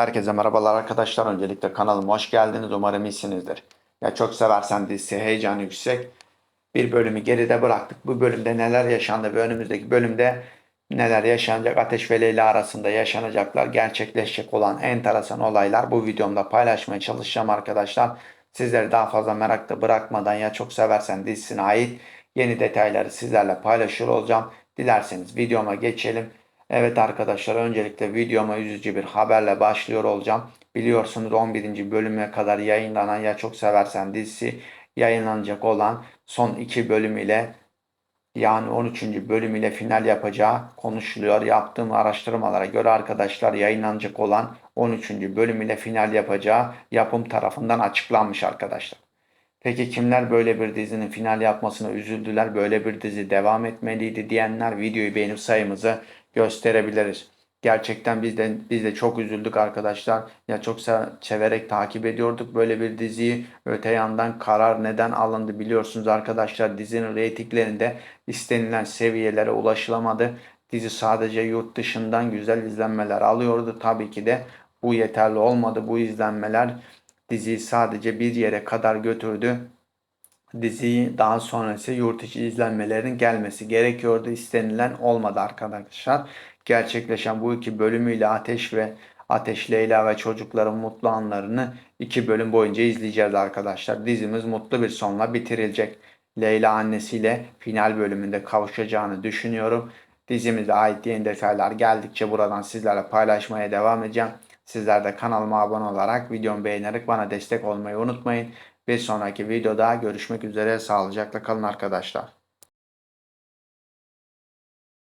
Herkese merhabalar arkadaşlar. Öncelikle kanalıma hoş geldiniz. Umarım iyisinizdir. Ya çok seversen dizisi heyecanı yüksek. Bir bölümü geride bıraktık. Bu bölümde neler yaşandı ve önümüzdeki bölümde neler yaşanacak Ateş ve Leyla arasında yaşanacaklar gerçekleşecek olan enteresan olaylar bu videomda paylaşmaya çalışacağım arkadaşlar. Sizleri daha fazla merakta bırakmadan ya çok seversen dizisine ait yeni detayları sizlerle paylaşıyor olacağım. Dilerseniz videoma geçelim. Evet arkadaşlar öncelikle videoma üzücü bir haberle başlıyor olacağım. Biliyorsunuz 11. bölüme kadar yayınlanan Ya Çok Seversen dizisi yayınlanacak olan son iki bölüm ile yani 13. bölüm ile final yapacağı konuşuluyor. Yaptığım araştırmalara göre arkadaşlar yayınlanacak olan 13. bölüm ile final yapacağı yapım tarafından açıklanmış arkadaşlar. Peki kimler böyle bir dizinin final yapmasına üzüldüler, böyle bir dizi devam etmeliydi diyenler videoyu beğenip sayımızı gösterebiliriz. Gerçekten biz de biz de çok üzüldük arkadaşlar. Ya çok se- severek takip ediyorduk böyle bir diziyi. Öte yandan karar neden alındı biliyorsunuz arkadaşlar. Dizinin reytinglerinde istenilen seviyelere ulaşılamadı. Dizi sadece yurt dışından güzel izlenmeler alıyordu. Tabii ki de bu yeterli olmadı. Bu izlenmeler diziyi sadece bir yere kadar götürdü. Diziyi daha sonrası yurt içi izlenmelerin gelmesi gerekiyordu. İstenilen olmadı arkadaşlar. Gerçekleşen bu iki bölümüyle Ateş ve Ateş Leyla ve çocukların mutlu anlarını iki bölüm boyunca izleyeceğiz arkadaşlar. Dizimiz mutlu bir sonla bitirilecek. Leyla annesiyle final bölümünde kavuşacağını düşünüyorum. Dizimize ait yeni detaylar geldikçe buradan sizlerle paylaşmaya devam edeceğim. Sizler de kanalıma abone olarak videomu beğenerek bana destek olmayı unutmayın. Bir sonraki videoda görüşmek üzere. Sağlıcakla kalın arkadaşlar.